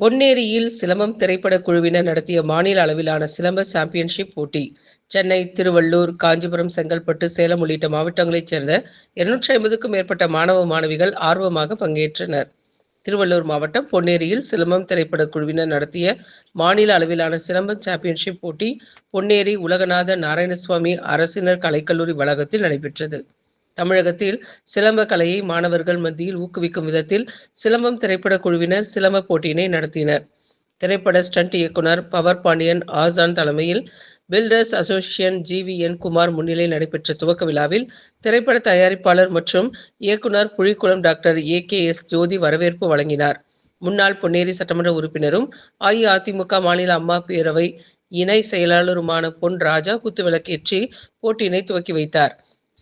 பொன்னேரியில் சிலம்பம் திரைப்படக் குழுவினர் நடத்திய மாநில அளவிலான சிலம்ப சாம்பியன்ஷிப் போட்டி. சென்னை திருவள்ளூர் காஞ்சிபுரம் செங்கல்பட்டு சேலம் உள்ளிட்ட மாவட்டங்களைச் சேர்ந்த இருநூற்றி ஐம்பதுக்கும் மேற்பட்ட மாணவ மாணவிகள் ஆர்வமாக பங்கேற்றனர். திருவள்ளூர் மாவட்டம் பொன்னேரியில் சிலம்பம் திரைப்படக் குழுவினர் நடத்திய மாநில அளவிலான சிலம்பம் சாம்பியன்ஷிப் போட்டி பொன்னேரி உலகநாத நாராயணசுவாமி அரசினர் கலைக்கல்லூரி வளாகத்தில் நடைபெற்றது. தமிழகத்தில் சிலம்ப கலையை மாணவர்கள் மத்தியில் ஊக்குவிக்கும் விதத்தில் சிலம்பம் திரைப்பட குழுவினர் சிலம்ப போட்டியினை நடத்தினர். திரைப்பட ஸ்டண்ட் இயக்குனர் பவர் பாண்டியன் ஆசான் தலைமையில் பில்டர்ஸ் அசோசியேஷன் ஜிவிஎன் குமார் முன்னிலையில் நடைபெற்ற துவக்க விழாவில் திரைப்பட தயாரிப்பாளர் மற்றும் இயக்குனர் Puzhikkulam doctor A K S Jyothi வரவேற்பு வழங்கினார். முன்னாள் பொன்னேரி சட்டமன்ற உறுப்பினரும் அஇஅதிமுக மாநில அம்மா பேரவை இணை செயலாளருமான பொன் ராஜா குத்துவிளக்கேற்றி போட்டியினை துவக்கி வைத்தார்.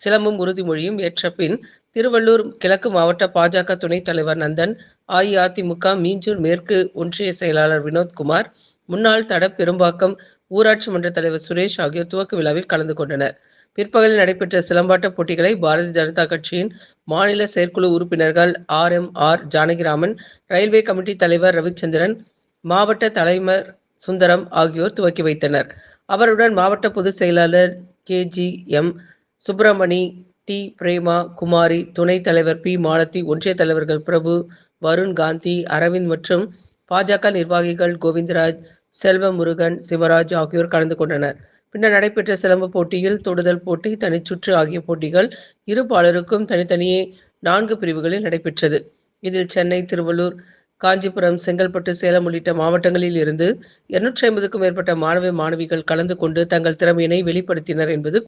சிலம்பும் உறுதிமொழியும் ஏற்றபின் திருவள்ளூர் கிழக்கு மாவட்ட பாஜக துணைத் தலைவர் நந்தன் அஇஅதிமுக மீஞ்சூர் மேற்கு ஒன்றிய செயலாளர் வினோத்குமார் முன்னாள் தட பெரும்பாக்கம் ஊராட்சி மன்ற தலைவர் சுரேஷ் ஆகியோர் துவக்க விழாவில் கலந்து கொண்டனர். பிற்பகலில் நடைபெற்ற சிலம்பாட்ட போட்டிகளை பாரதிய ஜனதா கட்சியின் மாநில செயற்குழு உறுப்பினர்கள் R M R Janakiraman railway committee தலைவர் ரவிச்சந்திரன் மாவட்ட தலைவர் சுந்தரம் ஆகியோர் துவக்கி வைத்தனர். அவருடன் மாவட்ட பொதுச் செயலாளர் K G M Subramani T. Prema Kumari துணைத் தலைவர் பி. மாலதி ஒன்றிய தலைவர்கள் பிரபு வருண் காந்தி அரவிந்த் மற்றும் பாஜக நிர்வாகிகள் கோவிந்தராஜ் செல்வமுருகன் சிவராஜ் ஆகியோர் கலந்து கொண்டனர். பின்னர் நடைபெற்ற சிலம்பு போட்டியில் தொடுதல் போட்டி தனிச்சுற்று ஆகிய போட்டிகள் இரு பாலருக்கும் தனித்தனியே நான்கு பிரிவுகளில் நடைபெற்றது. இதில் சென்னை திருவள்ளூர் காஞ்சிபுரம் செங்கல்பட்டு சேலம் உள்ளிட்ட மாவட்டங்களில் இருந்து இருநூற்றி ஐம்பதுக்கும் மேற்பட்ட மாணவ மாணவிகள் கலந்து கொண்டு தங்கள் திறமையினை வெளிப்படுத்தினர் என்பது